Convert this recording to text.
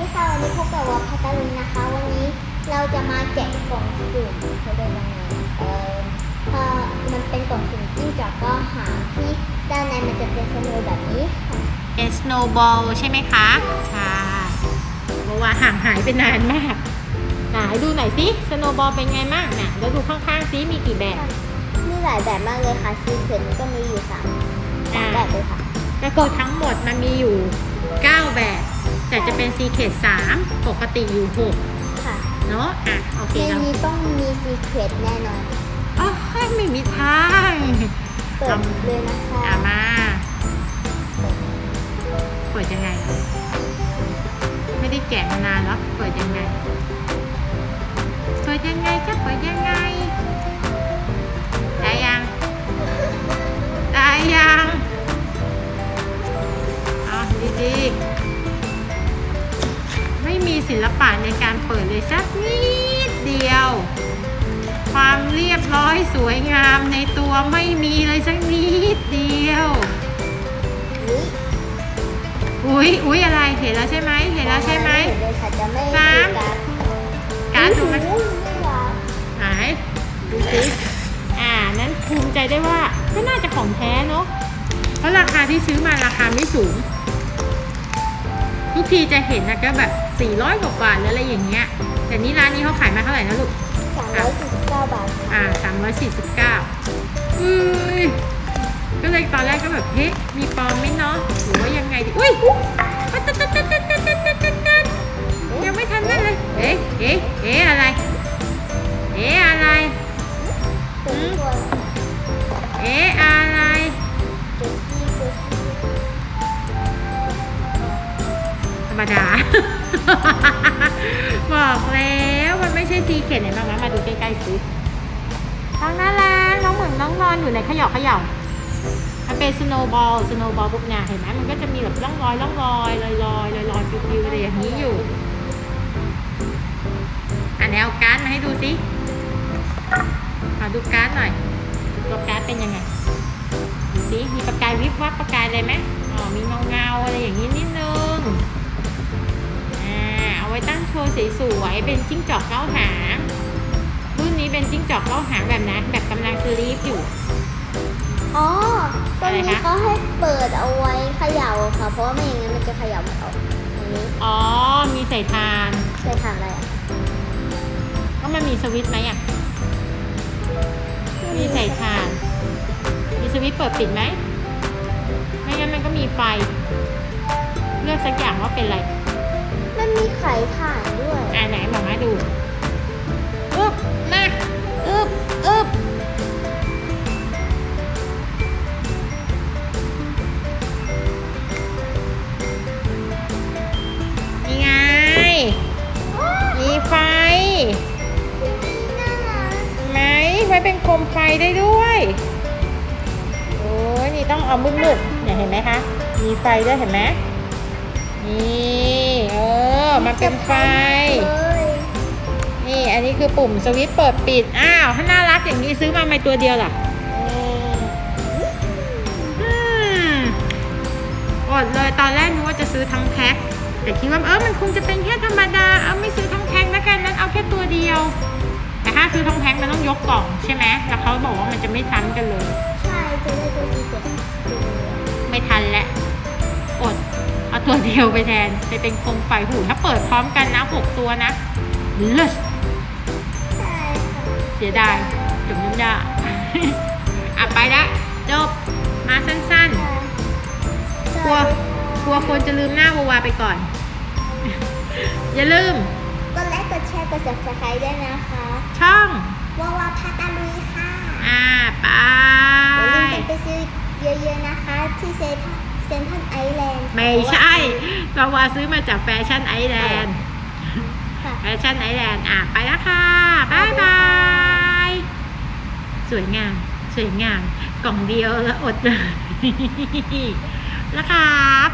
ดีค่ะวันนี้พบกับวอพัตลุนนะคะ วันนี้เราจะมาแกะกล่องสุ่มเขาเรียกว่าไงเออเออมันเป็นกล่องสุ่มจิ้งจอกก็หางที่ด้านในมันจะเป็นสโนว์แบบนี้ค่ะเป็น snowball ใช่ไหมคะใช่เพราะว่าห่างหายไปนานมากไหนดูหน่อยสิ snowball เป็นไงบ้างน่ะแล้วดูข้างๆซิมีกี่แบบมีหลายแบบมากเลยค่ะซีเคนก็มีอยู่สามสามแบบเลยค่ะก็คือทั้งหมดมันมีอยู่ 9 แบบ แต่จะเป็น secret 3ปกติอยู่ค่ะ6เนอะอะโอเคในแล้วนี้ต้องมีซีเครตแน่นอนอ๋อไม่มีทาง เปิดเลยนะคะอะมา เปิดยังไง ไม่ได้แกะมานานแล้วเปิดยังไง เปิดยังไงจะเปิดยังไง ลปะในการเปิดเลยสักนิดเดียว ความเรียบร้อยสวยงามในตัวไม่มีเลยสักนิดเดียวนี่อุ๊ยอุ๊ยอะไรเห็นแล้วใช่ไหมเห็นแล้วใช่ไหมเห็นเลยค่ะจะไม่สามการ์ดการ์ดดูมันอุ๊ยไม่หวานไหนดูสิอ่านั้นภูมิใจได้ว่าก็น่าจะของแท้เนอะเพราะราคาที่ซื้อมาราคาไม่สูง ทุกทีจะเห็นนะก็แบบ400กว่าบาทหรืออะไรอย่างเงี้ยแต่นี่ร้านนี้เขาขายมาเท่าไหร่นะลูกสามร้อยสี่สิบเก้าบาทอ่า349อุ้ยก็เลยตอนแรกก็แบบเฮ้ยมีปลอมไหมเนาะหรือว่ายังไงดีอุ้ย ดา บอกแล้วมันไม่ใช่ซีเข็ดเห็นบ้างไหมมาดูใกล้ๆสิน้องน่ารักน้องเหมือนน้องนอนอยู่ในขยอขย่ามันเป็นสโนว์บอลสโนว์บอลปุ๊บเนี่ยเห็นไหมมันก็จะมีแบบร่องรอยร่องรอยลอยลอยลอยลอยปิวๆอะไรอย่างนี้อยู่อันนี้เอาการ์ดมาให้ดูสิขอดูการ์ดหน่อยตัวการ์ดเป็นยังไงดูสิมีประกายวิบวับประกายอะไรไหมอ๋อมีเงาเงาอะไรอย่างนี้นิดนึง ตั้งโชว์สวยๆเป็นจิ้งจอกเก้าหางรุ่นนี้เป็นจิ้งจอกเก้าหางแบบนะแบบกำลังสลีฟอยู่ อ๋อตรงนี้อะไรคะเขาให้เปิดเอาไว้เขย่าค่ะ เพราะว่าไม่อย่างนั้นมันจะเขย่าไม่ออกอันนี้อ๋อ มีใส่ทานเคยทำอะไรอะก็มันมีสวิตช์ไหมอะ มีใส่ทาน มีสวิตช์เปิดปิดไหมไม่งั้นมันก็มีไฟ เลือกสักอย่างว่าเป็นอะไร มันมีไข่ถ่านด้วย อ่าไหนมามาดูอึบมาอึบอึบนี่ไง มีไฟน่ไหมไว้เป็นโคมไฟได้ด้วย โอ้ยนี่ต้องเอามืดๆเนี่ยเห็นไหมคะ มีไฟด้วยเห็นไหมนี่ เออ มันเป็นไฟเลยนี่อันนี้คือปุ่มสวิตช์เปิดปิด อ้าวถ้าน่ารักอย่างนี้ซื้อมาไม่ตัวเดียวล่ะอืมอดเลยตอนแรกนึกว่าจะซื้อทั้งแพ็คแต่คิดว่าเออมันคงจะเป็นแค่ธรรมดาเอาไม่ซื้อทั้งแพ็คแล้วกันนั้นเอาแค่ตัวเดียว แต่ถ้าซื้อทั้งแพ็คมันต้องยกกล่องใช่ไหมแล้วเขาบอกว่ามันจะไม่ซ้ำกันเลย ใช่จะได้ตัวสีเขียวไม่ทันแล้วอดเอา ตัวเดียวไปแทนจะเป็นโคมไฟหูถ้าเปิดพร้อมกันนะหกตัวนะเลิศใช่ค่ะเสียดายจบน้ำยาอะไปละจบมาสั้นๆกลัวกลัวคนจะลืมหน้าวาวาไปก่อน อย่าลืมกดไลค์กดแชร์กด subscribe ด้วยนะคะ ช่องวาวาพาตาลุยค่ะ อ่าไปอย่าลืมกันไปซื้อเยอะๆนะคะที่เซน เซนทันไอแลนด์ไม่ใช่วาวาซื้อมาจากแฟชั่นไอแลนด์ค่ะแฟชั่นไอแลนด์อะ ไปแล้วค่ะบายบายสวยงาม สวยงาม กล่องเดียวแล้วอดเลยแล้วครับ